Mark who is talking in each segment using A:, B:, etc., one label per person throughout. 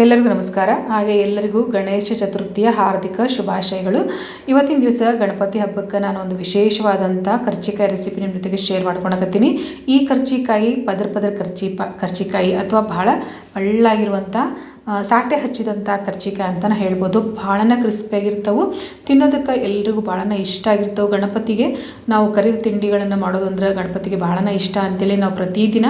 A: ಎಲ್ಲರಿಗೂ ನಮಸ್ಕಾರ. ಹಾಗೆ ಎಲ್ಲರಿಗೂ ಗಣೇಶ ಚತುರ್ಥಿಯ ಹಾರ್ದಿಕ ಶುಭಾಶಯಗಳು. ಇವತ್ತಿನ ದಿವಸ ಗಣಪತಿ ಹಬ್ಬಕ್ಕೆ ನಾನು ಒಂದು ವಿಶೇಷವಾದಂಥ ಕರ್ಚಿಕಾಯಿ ರೆಸಿಪಿ ನಿಮ್ಮ ಜೊತೆಗೆ ಶೇರ್ ಮಾಡ್ಕೊಳಕತ್ತೀನಿ ಈ ಕರ್ಚಿಕಾಯಿ ಪದರ ಪದರ ಕರ್ಚಿ ಪ ಕರ್ಚಿಕಾಯಿ ಅಥವಾ ಬಹಳ ಒಳ್ಳಾಗಿರುವಂಥ ಸಾಟೆ ಹಚ್ಚಿದಂಥ ಕರ್ಜಿಕಾಯಿ ಅಂತಲೇ ಹೇಳ್ಬೋದು. ಭಾಳನ ಕ್ರಿಸ್ಪಿಯಾಗಿರ್ತವೆ. ತಿನ್ನೋದಕ್ಕೆ ಎಲ್ರಿಗೂ ಭಾಳನ ಇಷ್ಟ ಆಗಿರ್ತವೆ. ಗಣಪತಿಗೆ ನಾವು ಕರಿದ ತಿಂಡಿಗಳನ್ನು ಮಾಡೋದು ಅಂದ್ರೆ ಗಣಪತಿಗೆ ಭಾಳನ ಇಷ್ಟ ಅಂತೇಳಿ ನಾವು ಪ್ರತಿದಿನ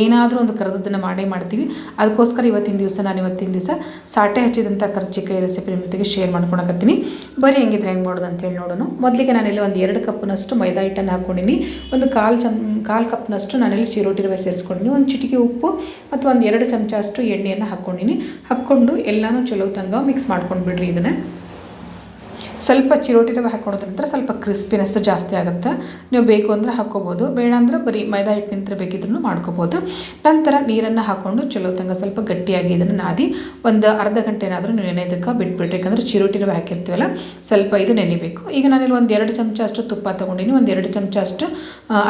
A: ಏನಾದರೂ ಒಂದು ಕರೆದದ್ದನ್ನು ಮಾಡೇ ಮಾಡ್ತೀವಿ. ಅದಕ್ಕೋಸ್ಕರ ಇವತ್ತಿನ ದಿವಸ ನಾನು ಇವತ್ತಿನ ದಿವಸ ಸಾಟೆ ಹಚ್ಚಿದಂಥ ಕರ್ಜಿಕಾಯಿ ರೆಸಿಪಿ ನಿಮ್ಮ ಜೊತೆಗೆ ಶೇರ್ ಮಾಡ್ಕೊಳಕತ್ತೀನಿ ಬರೀ ಹೆಂಗಿದ್ರೆ ಹೆಂಗೆ ಮಾಡೋದು ಅಂತೇಳಿ ನೋಡೋಣ. ಮೊದಲಿಗೆ ನಾನಿಲ್ಲಿ ಒಂದು ಎರಡು ಕಪ್ನಷ್ಟು ಮೈದಾ ಹಿಟ್ಟನ್ನು ಹಾಕ್ಕೊಂಡಿನಿ ಒಂದು ಕಾಲು ಚಮ್, ಕಾಲು ಕಪ್ನಷ್ಟು ನಾನಿಲ್ಲಿ ಚಿರೋಟಿ ರವೆ ಸೇರಿಸ್ಕೊಂಡಿನಿ. ಒಂದು ಚಿಟಿಕೆ ಉಪ್ಪು ಮತ್ತು ಒಂದು ಎರಡು ಚಮಚ ಅಷ್ಟು ಎಣ್ಣೆಯನ್ನು ಹಾಕ್ಕೊಂಡಿನಿ ಹಾಕ್ಕೊಂಡು ಎಲ್ಲನೂ ಚಲೋ ತಂಗ ಮಿಕ್ಸ್ ಮಾಡ್ಕೊಂಡು ಬಿಡ್ರಿ ಇದನ್ನು. ಸ್ವಲ್ಪ ಚಿರೋಟಿ ರವೆ ಹಾಕ್ಕೊಳೋದ್ರಿಂದ ಸ್ವಲ್ಪ ಕ್ರಿಸ್ಪಿನೆಸ್ ಜಾಸ್ತಿ ಆಗುತ್ತೆ. ನೀವು ಬೇಕು ಅಂದರೆ ಹಾಕ್ಕೋಬೋದು. ಬೇಡ ಅಂದ್ರೆ ಬರೀ ಮೈದಾ ಹಿಟ್ಟು ನಿಂತರೆ ಬೇಕಿದ್ರೂ ಮಾಡ್ಕೋಬೋದು. ನಂತರ ನೀರನ್ನು ಹಾಕ್ಕೊಂಡು ಚಲೋ ತಂಗ ಸ್ವಲ್ಪ ಗಟ್ಟಿಯಾಗಿ ಇದನ್ನು ನಾದಿ ಒಂದು ಅರ್ಧ ಗಂಟೆನಾದರೂ ನೀವು ನೆನೆಯೋದಕ್ಕೆ ಬಿಟ್ಬಿಟ್ರಿ ಯಾಕಂದರೆ ಚಿರೋಟಿ ಹಾಕಿರ್ತೀವಲ್ಲ, ಸ್ವಲ್ಪ ಇದು ನೆನಿಬೇಕು. ಈಗ ನಾನಿಲ್ಲಿ ಒಂದು ಎರಡು ಚಮಚ ಅಷ್ಟು ತುಪ್ಪ ತೊಗೊಂಡಿನಿ, ಒಂದು ಎರಡು ಚಮಚ ಅಷ್ಟು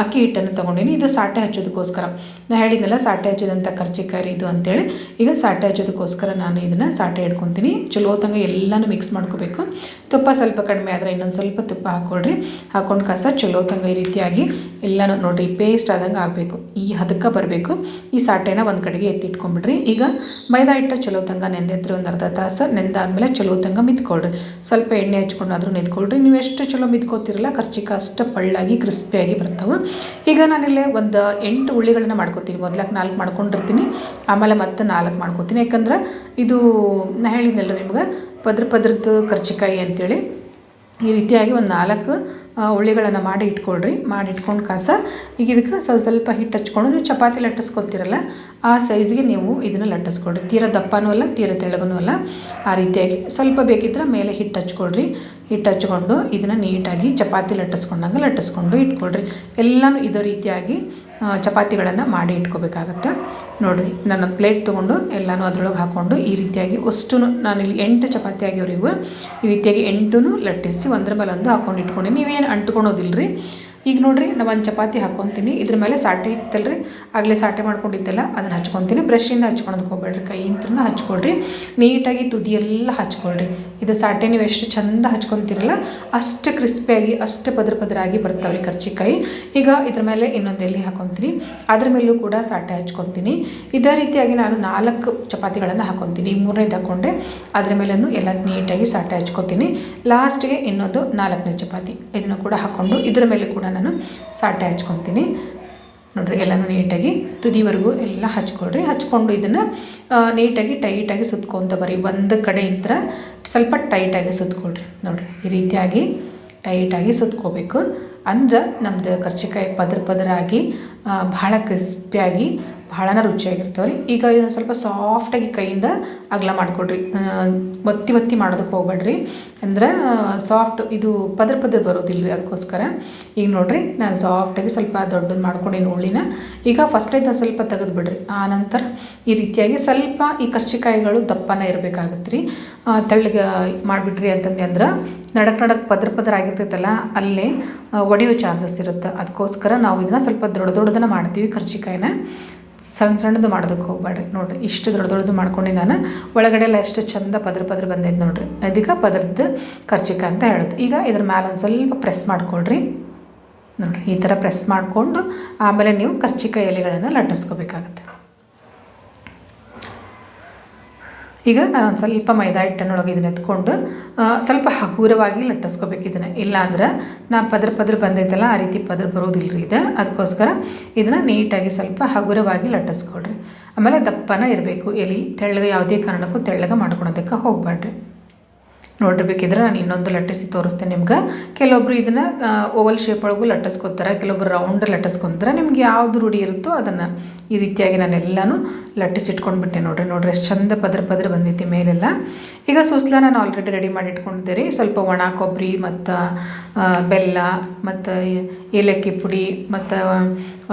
A: ಅಕ್ಕಿ ಹಿಟ್ಟನ್ನು ತೊಗೊಂಡಿನಿ. ಇದು ಸಾಟೆ ಹಚ್ಚೋದಕ್ಕೋಸ್ಕರ. ನಾನು ಹೇಳಿದ್ನಲ್ಲ ಸಾಟೆ ಹಚ್ಚಿದಂಥ ಕರ್ಚಿಕಾಯಿ ಇದು ಅಂತೇಳಿ. ಈಗ ಸಾಟೆ ಹಚ್ಚೋದಕ್ಕೋಸ್ಕರ ನಾನು ಇದನ್ನು ಸಾಟೆ ಇಟ್ಕೊತೀನಿ ಚಲೋ ತಂಗ ಎಲ್ಲನೂ ಮಿಕ್ಸ್ ಮಾಡ್ಕೋಬೇಕು. ತುಪ್ಪ ಸ್ವಲ್ಪ ಕಡಿಮೆ ಆದರೆ ಇನ್ನೊಂದು ಸ್ವಲ್ಪ ತುಪ್ಪ ಹಾಕ್ಕೊಳ್ರಿ ಹಾಕ್ಕೊಂಡು ಕಸ ಚಲೋ ತಂಗ ಈ ರೀತಿಯಾಗಿ ಎಲ್ಲನೂ ನೋಡಿರಿ ಪೇಸ್ಟ್ ಆದಂಗೆ ಆಗಬೇಕು. ಈ ಹದಕ್ಕೆ ಬರಬೇಕು. ಈ ಸಾಟೆನ ಒಂದು ಕಡೆಗೆ ಎತ್ತಿಟ್ಕೊಂಡ್ಬಿಡ್ರಿ ಈಗ ಮೈದಾ ಹಿಟ್ಟು ಚಲೋ ತಂಗ ನೆಂದೆತ್ರಿ ಒಂದು ಅರ್ಧ ತಾಸು. ನೆಂದಾದ್ಮೇಲೆ ಚಲೋ ತಂಗ ಮಿತ್ಕೊಳ್ರಿ. ಸ್ವಲ್ಪ ಎಣ್ಣೆ ಹಚ್ಕೊಂಡಾದ್ರೂ ನಿಂತ್ಕೊಳ್ರಿ ನೀವು ಎಷ್ಟು ಚಲೋ ಮಿತ್ಕೋತಿರಲ್ಲ ಖರ್ಚಿಕ ಅಷ್ಟು ಪಳ್ಳಾಗಿ, ಕ್ರಿಸ್ಪಿಯಾಗಿ ಬರ್ತಾವೆ. ಈಗ ನಾನಿಲ್ಲಿ ಒಂದು ಎಂಟು ಉಳ್ಳಿಗಳನ್ನ ಮಾಡ್ಕೋತೀನಿ. ಮೊದ್ಲಕ್ಕೆ ನಾಲ್ಕು ಮಾಡ್ಕೊಂಡಿರ್ತೀನಿ. ಆಮೇಲೆ ಮತ್ತೆ ನಾಲ್ಕು ಮಾಡ್ಕೋತೀನಿ. ಯಾಕಂದ್ರೆ ಇದು ನಾ ಹೇಳಿದ್ನಲ್ಲ ನಿಮ್ಗೆ ಪದ್ರ ಪದ್ರದ್ದು ಕರ್ಚಿಕಾಯಿ ಅಂತೇಳಿ ಈ ರೀತಿಯಾಗಿ ಒಂದು ನಾಲ್ಕು ಉಳ್ಳಿಗಳನ್ನು ಮಾಡಿ ಇಟ್ಕೊಳ್ರಿ. ಮಾಡಿ ಇಟ್ಕೊಂಡು ಕಾಸ ಈಗ ಇದಕ್ಕೆ ಸ್ವಲ್ಪ ಸ್ವಲ್ಪ ಹಿಟ್ಟು ಹಚ್ಕೊಂಡು ನೀವು ಚಪಾತಿ ಲಟ್ಟಿಸ್ಕೊತಿರಲ್ಲ, ಆ ಸೈಜ್ಗೆ ನೀವು ಇದನ್ನು ಲಟ್ಟಿಸ್ಕೊಳ್ರಿ. ತೀರ ದಪ್ಪನೂ ಅಲ್ಲ, ತೀರ ತೆಳ್ಳಗೂ ಅಲ್ಲ. ಆ ರೀತಿಯಾಗಿ ಸ್ವಲ್ಪ ಬೇಕಿದ್ರೆ ಮೇಲೆ ಹಿಟ್ಟು ಹಚ್ಕೊಳ್ರಿ. ಹಿಟ್ಟು ಹಚ್ಕೊಂಡು ಇದನ್ನು ನೀಟಾಗಿ ಚಪಾತಿ ಲಟ್ಟಿಸ್ಕೊಂಡಂಗೆ ಲಟ್ಟಿಸ್ಕೊಂಡು ಇಟ್ಕೊಳ್ರಿ. ಎಲ್ಲನೂ ಇದೇ ರೀತಿಯಾಗಿ ಚಪಾತಿಗಳನ್ನು ಮಾಡಿ ಇಟ್ಕೋಬೇಕಾಗತ್ತೆ. ನೋಡಿರಿ ನಾನು ಪ್ಲೇಟ್ ತೊಗೊಂಡು ಎಲ್ಲನೂ ಅದರೊಳಗೆ ಹಾಕ್ಕೊಂಡು ಈ ರೀತಿಯಾಗಿ ಅಷ್ಟು ನಾನಿಲ್ಲಿ ಎಂಟು ಚಪಾತಿ ಆಗ್ಯಾವ್ರಿ ಇವು. ಈ ರೀತಿಯಾಗಿ ಎಂಟು ಲಟ್ಟಿಸಿ ಒಂದರ ಮೇಲೆ ಒಂದು ಹಾಕ್ಕೊಂಡು ಇಟ್ಕೊಂಡು. ನೀವೇನು ಅಂಟ್ಕೊಳೋದಿಲ್ಲ ರೀ ಈಗ ನೋಡ್ರಿ ನಾನು ಒಂದು ಚಪಾತಿ ಹಾಕೊತೀನಿ. ಇದ್ರ ಮೇಲೆ ಸಾಟೆ ಇತ್ತಲ್ರಿ, ಆಗಲೇ ಸಾಟೆ ಮಾಡ್ಕೊಂಡಿದ್ದೆಲ್ಲ, ಅದನ್ನು ಹಚ್ಕೊತೀನಿ. ಬ್ರಷಿಂದ ಹಚ್ಕೊಳೋದಕ್ಕೆ ಹೋಗ್ಬೇಡ್ರಿ ಇಂತ್ರನ ಹಚ್ಕೊಳ್ರಿ. ನೀಟಾಗಿ ತುದಿಯೆಲ್ಲ ಹಚ್ಕೊಳ್ರಿ. ಇದು ಸಾಟೆ ನೀವು ಎಷ್ಟು ಚಂದ ಹಚ್ಕೊತಿರಲ್ಲ, ಅಷ್ಟು ಕ್ರಿಸ್ಪಿಯಾಗಿ, ಅಷ್ಟು ಪದ್ರ ಪದರಾಗಿ ಬರ್ತಾವ್ರಿ ಕರ್ಚಿಕಾಯಿ. ಈಗ ಇದ್ರ ಮೇಲೆ ಇನ್ನೊಂದು ಎಲ್ಲಿ ಹಾಕೊತೀನಿ. ಅದ್ರ ಮೇಲೂ ಕೂಡ ಸಾಟೆ ಹಚ್ಕೊತೀನಿ. ಇದೇ ರೀತಿಯಾಗಿ ನಾನು ನಾಲ್ಕು ಚಪಾತಿಗಳನ್ನು ಹಾಕೊತೀನಿ. ಮೂರನೇದು ಹಾಕ್ಕೊಂಡೆ ಅದ್ರ ಮೇಲೂ ಎಲ್ಲ ನೀಟಾಗಿ ಸಾಟೆ ಹಚ್ಕೊತೀನಿ. ಲಾಸ್ಟ್ಗೆ ಇನ್ನೊಂದು ನಾಲ್ಕನೇ ಚಪಾತಿ. ಇದನ್ನು ಕೂಡ ಹಾಕ್ಕೊಂಡು ಇದ್ರ ಮೇಲೆ ಕೂಡ ನಾನು ಸಾಟೆ ಹಚ್ಕೊತೀನಿ. ನೋಡ್ರಿ, ಎಲ್ಲನೂ ನೀಟಾಗಿ ತುದಿವರೆಗೂ ಎಲ್ಲ ಹಚ್ಕೊಳ್ರಿ. ಹಚ್ಕೊಂಡು ಇದನ್ನು ನೀಟಾಗಿ ಟೈಟಾಗಿ ಸುತ್ಕೊತ ಬರ್ರಿ. ಒಂದು ಕಡೆಯಿಂದ ಸ್ವಲ್ಪ ಟೈಟಾಗಿ ಸುತ್ಕೊಳ್ರಿ. ನೋಡಿರಿ, ಈ ರೀತಿಯಾಗಿ ಟೈಟಾಗಿ ಸುತ್ಕೋಬೇಕು. ಅಂದ್ರೆ ನಮ್ಮದು ಕರ್ಚಿಕಾಯಿ ಪದರ ಪದರಾಗಿ ಭಾಳ ಕ್ರಿಸ್ಪಿಯಾಗಿ ಭಾಳನ ರುಚಿಯಾಗಿರ್ತಾವೆ ರೀ. ಈಗ ಇದನ್ನು ಸ್ವಲ್ಪ ಸಾಫ್ಟಾಗಿ ಕೈಯಿಂದ ಅಗಲ ಮಾಡಿಕೊಡ್ರಿ. ಒತ್ತಿ ಒತ್ತಿ ಮಾಡೋದಕ್ಕೆ ಹೋಗ್ಬೇಡ್ರಿ. ಅಂದ್ರೆ ಸಾಫ್ಟ್ ಇದು ಪದ್ರ ಪದ್ರ ಬರೋದಿಲ್ಲ ರೀ ಅದಕ್ಕೋಸ್ಕರ. ಈಗ ನೋಡಿರಿ, ನಾನು ಸಾಫ್ಟಾಗಿ ಸ್ವಲ್ಪ ದೊಡ್ಡದು ಮಾಡ್ಕೊಂಡಿನಿ ಹುಳಿನ ಈಗ ಫಸ್ಟ್ ಇದನ್ನು ಸ್ವಲ್ಪ ತೆಗೆದು ಬಿಡ್ರಿ. ಆ ನಂತರ ಈ ರೀತಿಯಾಗಿ ಸ್ವಲ್ಪ ಈ ಕರ್ಚಿಕಾಯಿಗಳು ದಪ್ಪನ ಇರಬೇಕಾಗತ್ತೆ ರೀ ತೆಳ್ಳಗೆ ಮಾಡಿಬಿಟ್ರಿ ಅಂತಂದು ಅಂದ್ರೆ ನಡಕ್ ನಡಕ್ ಪದ್ರ ಪದ್ರ ಆಗಿರ್ತೈತಲ್ಲ, ಅಲ್ಲೇ ಒಡೆಯೋ ಚಾನ್ಸಸ್ ಇರುತ್ತೆ. ಅದಕ್ಕೋಸ್ಕರ ನಾವು ಇದನ್ನು ಸ್ವಲ್ಪ ದೊಡ್ಡ ದೊಡ್ಡದನ್ನು ಮಾಡ್ತೀವಿ ಕರ್ಚಿಕಾಯಿನ. ಸಣ್ಣ ಸಣ್ಣದು ಮಾಡೋದಕ್ಕೆ ಹೋಗ್ಬೇಡ್ರಿ. ನೋಡಿರಿ, ಇಷ್ಟು ದೊಡ್ಡ ದೊಡ್ಡದು ಮಾಡ್ಕೊಂಡು ನಾನು. ಒಳಗಡೆ ಎಲ್ಲ ಎಷ್ಟು ಚಂದ ಪದ್ರ ಪದ್ರ ಬಂದೈತೆ ನೋಡಿರಿ. ಅದಕ್ಕೆ ಪದರದ್ದು ಖರ್ಚಿಕ ಅಂತ ಹೇಳೋದು. ಈಗ ಇದ್ರ ಮೇಲೆ ಒಂದು ಸ್ವಲ್ಪ ಪ್ರೆಸ್ ಮಾಡ್ಕೊಳ್ರಿ. ನೋಡಿರಿ, ಈ ಥರ ಪ್ರೆಸ್ ಮಾಡಿಕೊಂಡು ಆಮೇಲೆ ನೀವು ಕರ್ಚಿಕಾಯಿ ಎಲೆಗಳನ್ನು ಲಟ್ಟಿಸ್ಕೋಬೇಕಾಗತ್ತೆ. ಈಗ ನಾನು ಒಂದು ಸ್ವಲ್ಪ ಮೈದಾ ಹಿಟ್ಟನ್ನೊಳಗೆ ಇದನ್ನ ಎತ್ಕೊಂಡು ಸ್ವಲ್ಪ ಹಗುರವಾಗಿ ಲಟ್ಟಿಸ್ಕೋಬೇಕು ಇದನ್ನು. ಇಲ್ಲಾಂದ್ರೆ ನಾ ಪದ್ರ ಪದ್ರ ಬಂದೈತಲ್ಲ, ಆ ರೀತಿ ಪದ್ರ ಬರೋದಿಲ್ಲ ರೀ ಇದು. ಅದಕ್ಕೋಸ್ಕರ ಇದನ್ನು ನೀಟಾಗಿ ಸ್ವಲ್ಪ ಹಗುರವಾಗಿ ಲಟ್ಟಿಸ್ಕೊಳ್ರಿ. ಆಮೇಲೆ ದಪ್ಪನ ಇರಬೇಕು. ಎಲ್ಲಿ ತೆಳ್ಳಗೆ, ಯಾವುದೇ ಕಾರಣಕ್ಕೂ ತೆಳ್ಳಗೆ ಮಾಡ್ಕೊಳೋದಕ್ಕೆ ಹೋಗ್ಬೇಡ್ರಿ ನೋಡಿರ್ಬೇಕಿದ್ರೆ ನಾನು ಇನ್ನೊಂದು ಲಟ್ಟಿಸಿ ತೋರಿಸ್ತೇನೆ ನಿಮ್ಗೆ. ಕೆಲವೊಬ್ರು ಇದನ್ನು ಓವಲ್ ಶೇಪ್ ಒಳಗೂ ಲಟ್ಟಿಸ್ಕೊತಾರೆ, ಕೆಲವೊಬ್ರು ರೌಂಡ್ ಲಟ್ಟಿಸ್ಕೊತಾರೆ. ನಿಮ್ಗೆ ಯಾವ್ದು ರೂಢಿ ಇರುತ್ತೋ ಅದನ್ನು ಈ ರೀತಿಯಾಗಿ ನಾನು ಎಲ್ಲನೂ ಲಟ್ಟಿಸಿಟ್ಕೊಂಡ್ಬಿಟ್ಟೆ ನೋಡ್ರಿ. ನೋಡ್ರಿ, ಎಷ್ಟು ಚಂದ ಪದ್ರ ಪದ್ರ ಬಂದೈತಿ ಮೇಲೆಲ್ಲ. ಈಗ ಸುಸ್ಲ ನಾನು ಆಲ್ರೆಡಿ ರೆಡಿ ಮಾಡಿ ಇಟ್ಕೊಂಡಿದ್ದೆ ರೀ ಸ್ವಲ್ಪ ಒಣ ಕೊಬ್ಬರಿ ಮತ್ತು ಬೆಲ್ಲ ಮತ್ತು ಏಲಕ್ಕಿ ಪುಡಿ ಮತ್ತು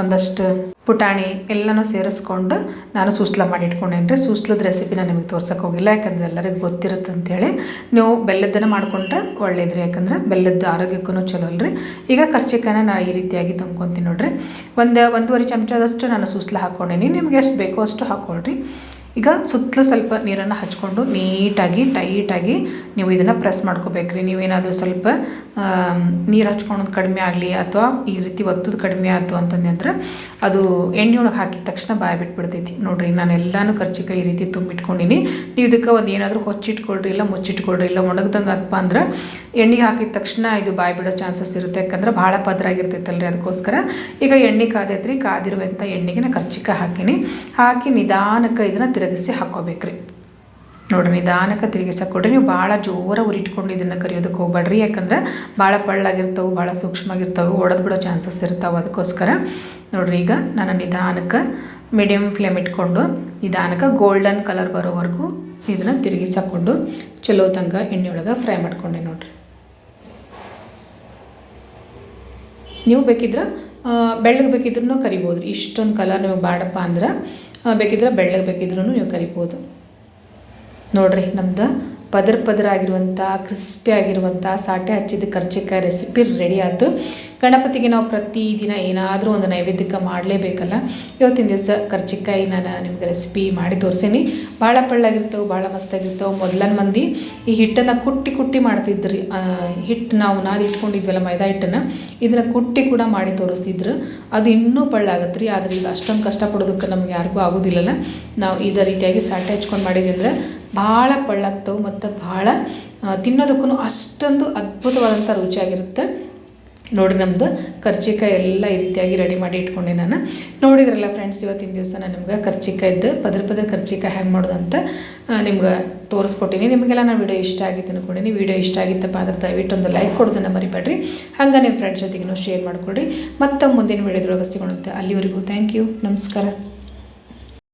A: ಒಂದಷ್ಟು ಪುಟಾಣಿ ಎಲ್ಲನೂ ಸೇರಿಸ್ಕೊಂಡು ನಾನು ಸೂಸ್ಲ ಮಾಡಿ ಇಟ್ಕೊಂಡೇನಿ ರೀ ಸೂಸ್ಲದ ರೆಸಿಪಿ ನಾನು ನಿಮಗೆ ತೋರ್ಸಕ್ಕೆ ಹೋಗಿಲ್ಲ, ಯಾಕಂದ್ರೆ ಎಲ್ಲರಿಗೂ ಗೊತ್ತಿರುತ್ತೆ ಅಂತೇಳಿ. ನೀವು ಬೆಲ್ಲದ್ದನ್ನು ಮಾಡ್ಕೊಂಡ್ರೆ ರೀ ಯಾಕಂದ್ರೆ ಬೆಲ್ಲದ ಆರೋಗ್ಯಕ್ಕೂ ಚಲೋ ಅಲ್ರಿ. ಈಗ ಕರ್ಚಿಕಾಯನ್ನ ನಾನು ಈ ರೀತಿಯಾಗಿ ತುಂಬ್ಕೊತೀನಿ ನೋಡ್ರಿ. ಒಂದು ಒಂದೂವರೆ ಚಮಚದಷ್ಟು ನಾನು ಸೂಸ್ಲ ಹಾಕ್ಕೊಂಡೇನಿ. ನಿಮ್ಗೆ ಎಷ್ಟು ಬೇಕೋ ಅಷ್ಟು ಹಾಕ್ಕೊಳ್ರಿ ಈಗ ಸುತ್ತಲೂ ಸ್ವಲ್ಪ ನೀರನ್ನು ಹಚ್ಕೊಂಡು ನೀಟಾಗಿ, ಟೈಟಾಗಿ ನೀವು ಇದನ್ನು ಪ್ರೆಸ್ ಮಾಡ್ಕೋಬೇಕ್ರಿ. ನೀವೇನಾದರೂ ಸ್ವಲ್ಪ ನೀರು ಹಚ್ಕೊಳೋದು ಕಡಿಮೆ ಆಗಲಿ ಅಥವಾ ಈ ರೀತಿ ಒತ್ತದು ಕಡಿಮೆ ಆಯ್ತು ಅಂತಂದ್ರೆ ಅದು ಎಣ್ಣೆ ಒಳಗೆ ಹಾಕಿದ ತಕ್ಷಣ ಬಾಯಿ ಬಿಟ್ಬಿಡ್ತೈತಿ. ನೋಡಿರಿ, ನಾನು ಎಲ್ಲಾನು ಖರ್ಚಿಕ ಈ ರೀತಿ ತುಂಬಿಟ್ಕೊಂಡಿನಿ. ನೀವು ಇದಕ್ಕೆ ಒಂದು ಏನಾದರೂ ಹೊಚ್ಚಿಟ್ಕೊಳ್ರಿ, ಇಲ್ಲ ಮುಚ್ಚಿಟ್ಕೊಳ್ರಿ, ಇಲ್ಲ ಒಣಗ್ದಂಗೆ ಅಪ್ಪ ಅಂದ್ರೆ ಎಣ್ಣೆಗೆ ಹಾಕಿದ ತಕ್ಷಣ ಇದು ಬಾಯಿ ಬಿಡೋ ಚಾನ್ಸಸ್ ಇರುತ್ತೆ. ಯಾಕಂದ್ರೆ ಭಾಳ ಪದ್ರಾಗಿರ್ತೈತಲ್ರಿ ಅದಕ್ಕೋಸ್ಕರ. ಈಗ ಎಣ್ಣೆ ಕಾದೈತ್ರಿ ಕಾದಿರುವಂಥ ಎಣ್ಣೆಗೆ ನಾ ಖರ್ಚಿಕ ಹಾಕಿನಿ. ಹಾಕಿ ನಿಧಾನಕ್ಕೆ ಇದನ್ನು ತಿರುಗಿಸಿ ಹಾಕ್ಕೋಬೇಕ್ರಿ ನೋಡ್ರಿ ನಿಧಾನಕ್ಕೆ ಕೊಡ್ರಿ ನೀವು ಭಾಳ ಜೋರ ಉರಿಟ್ಕೊಂಡು ಇದನ್ನು ಕರಿಯೋದಕ್ಕೆ ಹೋಗ್ಬೇಡ್ರಿ ಯಾಕಂದ್ರೆ ಭಾಳ ಪಳ್ಳಾಗಿರ್ತವೆ ಭಾಳ ಸೂಕ್ಷ್ಮವಾಗಿರ್ತವೆ ಒಡೆದು ಬಿಡೋ ಚಾನ್ಸಸ್ ಇರ್ತಾವೆ ಅದಕ್ಕೋಸ್ಕರ ನೋಡ್ರಿ ಈಗ ನಾನು ನಿಧಾನಕ್ಕೆ ಮೀಡಿಯಮ್ ಫ್ಲೇಮ್ ಇಟ್ಕೊಂಡು ನಿಧಾನಕ್ಕೆ ಗೋಲ್ಡನ್ ಕಲರ್ ಬರೋವರೆಗೂ ಇದನ್ನು ತಿರುಗಿಸಕೊಂಡು ಚಲೋ ತಂಗ ಎಣ್ಣೆಯೊಳಗೆ ಫ್ರೈ ಮಾಡ್ಕೊಂಡೆ ನೋಡ್ರಿ ನೀವು ಬೇಕಿದ್ರೆ ಬೆಳ್ಳಗೆ ಬೇಕಿದ್ರೂ ಕರಿಬೋದು ರೀ ಇಷ್ಟೊಂದು ಕಲರ್ ನಿಮಗೆ ಬೇಡಪ್ಪ ಅಂದ್ರೆ ಬೇಕಿದ್ರೆ ಬೆಳ್ಳಗೆ ಬೇಕಿದ್ರೂ ನೀವು ಕರಿಬೋದು. ನೋಡಿರಿ ನಮ್ದು ಪದರ ಪದರ ಆಗಿರುವಂಥ ಕ್ರಿಸ್ಪಿ ಆಗಿರುವಂಥ ಸಾಟೆ ಹಚ್ಚಿದ ಕರ್ಚಿಕಾಯಿ ರೆಸಿಪಿ ರೆಡಿ ಆಯಿತು. ಗಣಪತಿಗೆ ನಾವು ಪ್ರತಿದಿನ ಏನಾದರೂ ಒಂದು ನೈವೇದ್ಯಕ್ಕೆ ಮಾಡಲೇಬೇಕಲ್ಲ, ಇವತ್ತಿನ ದಿವಸ ಕರ್ಚಿಕಾಯಿ ನಾನು ನಿಮ್ಗೆ ರೆಸಿಪಿ ಮಾಡಿ ತೋರಿಸೀನಿ. ಭಾಳ ಪಳ್ಳಾಗಿರ್ತವೆ ಭಾಳ ಮಸ್ತಾಗಿರ್ತವೆ. ಮೊದಲನ ಮಂದಿ ಈ ಹಿಟ್ಟನ್ನು ಕುಟ್ಟಿ ಕುಟ್ಟಿ ಮಾಡ್ತಿದ್ರಿ. ಹಿಟ್ಟು ನಾವು ನಾದಿ ಇಟ್ಕೊಂಡಿದ್ವಲ್ಲ ಮೈದಾ ಹಿಟ್ಟನ್ನು, ಇದನ್ನು ಕುಟ್ಟಿ ಕೂಡ ಮಾಡಿ ತೋರಿಸ್ತಿದ್ರು. ಅದು ಇನ್ನೂ ಪಳ್ಳಾಗತ್ತೆ ರೀ ಆದರೆ ಈಗ ಅಷ್ಟೊಂದು ಕಷ್ಟಪಡೋದಕ್ಕೆ ನಮ್ಗೆ ಯಾರಿಗೂ ಆಗೋದಿಲ್ಲಲ್ಲ. ನಾವು ಇದೇ ರೀತಿಯಾಗಿ ಸಾಟೆ ಹಚ್ಕೊಂಡು ಮಾಡಿದ್ವಿ ಅಂದ್ರೆ ಭಾಳ ಪಳ್ಳತ್ತು ಮತ್ತು ಭಾಳ ತಿನ್ನೋದಕ್ಕೂ ಅಷ್ಟೊಂದು ಅದ್ಭುತವಾದಂಥ ರುಚಿಯಾಗಿರುತ್ತೆ. ನೋಡಿ ನಮ್ಮದು ಕರ್ಚಿಕಾಯಿ ಎಲ್ಲ ಈ ರೀತಿಯಾಗಿ ರೆಡಿ ಮಾಡಿ ಇಟ್ಕೊಂಡೆ ನಾನು. ನೋಡಿದ್ರಲ್ಲ ಫ್ರೆಂಡ್ಸ್ ಇವತ್ತಿನ ದಿವಸ ನಾನು ನಿಮ್ಗೆ ಕರ್ಚಿಕಾಯ್ದು ಪದ್ರ ಪದ್ರ ಕರ್ಚಿಕಾಯಿ ಹ್ಯಾಂಗೆ ಮಾಡೋದಂತ ನಿಮ್ಗೆ ತೋರಿಸ್ಕೊಟ್ಟಿನಿ. ನಿಮಗೆಲ್ಲ ನಾನು ವೀಡಿಯೋ ಇಷ್ಟ ಆಗಿತ್ತು ಅಂದ್ಕೊಂಡೀನಿ ವಿಡಿಯೋ ಇಷ್ಟ ಆಗಿತ್ತಪ್ಪ ಅದ್ರ ದಯವಿಟ್ಟು ಒಂದು ಲೈಕ್ ಕೊಡೋದನ್ನು ಮರಿಬೇಡ್ರಿ. ಹಂಗೆ ನಿಮ್ಮ ಫ್ರೆಂಡ್ಸ್ ಜೊತೆಗೂ ಶೇರ್ ಮಾಡ್ಕೊಳ್ರಿ. ಮತ್ತೆ ಮುಂದಿನ ವೀಡಿಯೋದೊಳಗೆ ಸಿಗೋಣಂತೆ. ಅಲ್ಲಿವರೆಗೂ ಥ್ಯಾಂಕ್ ಯು ನಮಸ್ಕಾರ.